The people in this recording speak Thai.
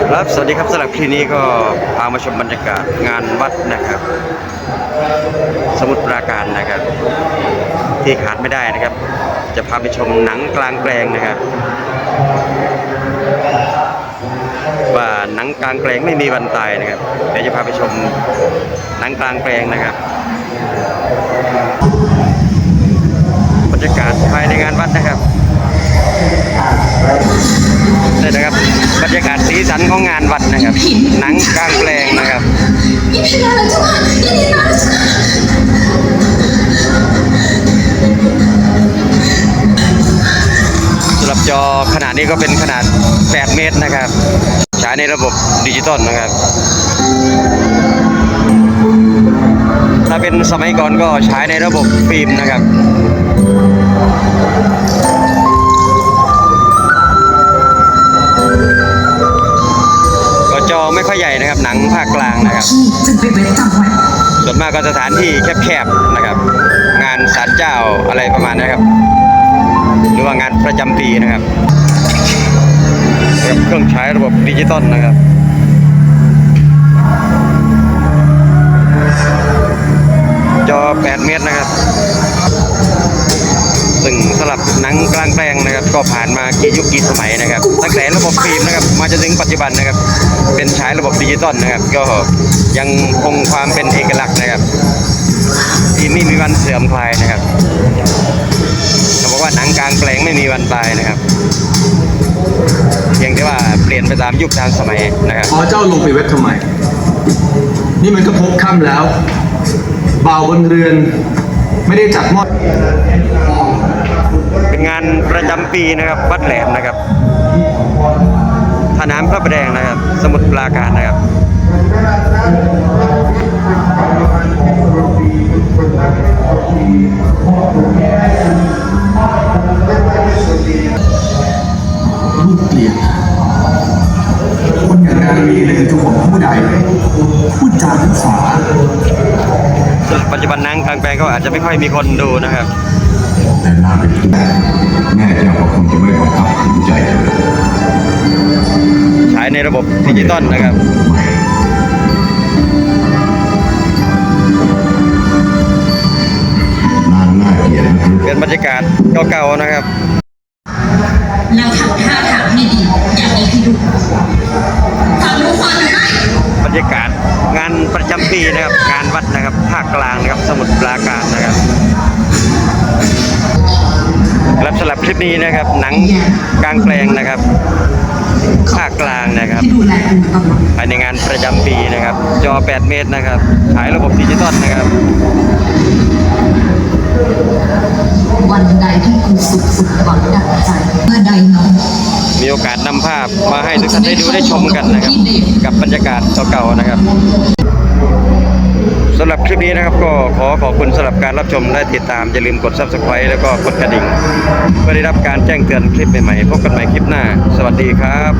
ครับสวัสดีครับสำหรับคลิปนี้ก็พามาชมบรรยากาศงานวัดนะครับ สมุทรปราการนะครับ ที่ขาดไม่ได้นะครับ จะพาไปชมหนังกลางแปลงนะครับ ว่าหนังกลางแปลงไม่มีวันตายนะครับเดี๋ยวจะพาไปชมหนังกลางแปลงนะครับบรรยากาศภายในงานวัดนะครับ จันของงานวัดนะครับ หนังกลางแปลงนะครับสำหรับจอขนาดนี้ก็เป็นขนาด 8 เมตรนะครับ ใช้ในระบบดิจิตอลนะครับ ถ้าเป็นสมัยก่อนก็ใช้ในระบบฟิล์มนะครับ ค่อยใหญ่นะครับ หนังภาคกลางนะครับที่จึงเป็นเวรกรรมไว้ส่วนมากก็สถานที่แคบๆนะครับ งานศาลเจ้าอะไรประมาณนี้ครับ หรือว่างานประจำปีนะครับกับเครื่องใช้ระบบดิจิตอลนะครับจอ 8 เมตรนะครับ ผ่านมากี่ยุคกี่สมัยนะครับตั้งแต่ระบบฟิล์มนะครับมาจนถึงปัจจุบันนะครับ เป็นฉายระบบดิจิตอลนะครับ ก็ยังคงความเป็นเอกลักษณ์นะครับที่ไม่มีวันเสื่อมคลายนะครับเขาบอกว่าหนังกลางแปลงไม่มีวันตายนะครับเพียงแต่ว่าเปลี่ยนไปตามยุคตามสมัยนะครับขอเจ้าลงไปเวททำไม นี่มันก็พบค่ำแล้ว เบาบนเรือน ไม่ได้จัดมอด จำปีนะครับวัดแหลมนะครับท่าน้ำพระประแดงนะครับ สมุทรปราการนะครับรูปเกลียดคนอย่างนางมีเลยเป็นเจ้าของผู้ใดพูดจาทั้งสาส่วนปัจจุบันหนังกลางแปลงก็อาจจะไม่ค่อยมีคนดูนะครับ แต่น่าเป็นทุกข์แม่เจ้าก็คงจะไม่บังคับขืนใจเธอใช้ในระบบดิจิตอลนะครับนางน่าเกลียดนะเป็นบรรยากาศเก่าๆนะครับแล้วทำท่าทางให้ดีอย่างนี้พี่ดูฟังรู้ฟังหรือไม่บรรยากาศงานประจำปีนะครับ งานวัดนะครับ ภาคกลางนะครับ สมุทรปราการนะครับค รับสำหรับคลิปนี้นะครับ หนังกลางแปลงนะครับภาคกลางนะครับที่ดูแลคุณตลอดภายในงานประจำปีนะครับ จอ 8 เมตรนะครับฉายระบบดิจิตอลนะครับ วันใดที่คุณสุขสุขหวังดังใจเมื่อใดน้องมีโอกาสนำภาพมาให้ทุกท่านได้ดูได้ชมกันนะครับ กับบรรยากาศเก่าๆนะครับสำหรับคลิปนี้นะครับก็ขอขอบคุณสำหรับการรับชมและติดตาม อย่าลืมกด subscribe แล้วก็กดกระดิ่ง เพื่อได้รับการแจ้งเตือนคลิปใหม่ๆพบกันใหม่คลิปหน้า สวัสดีครับ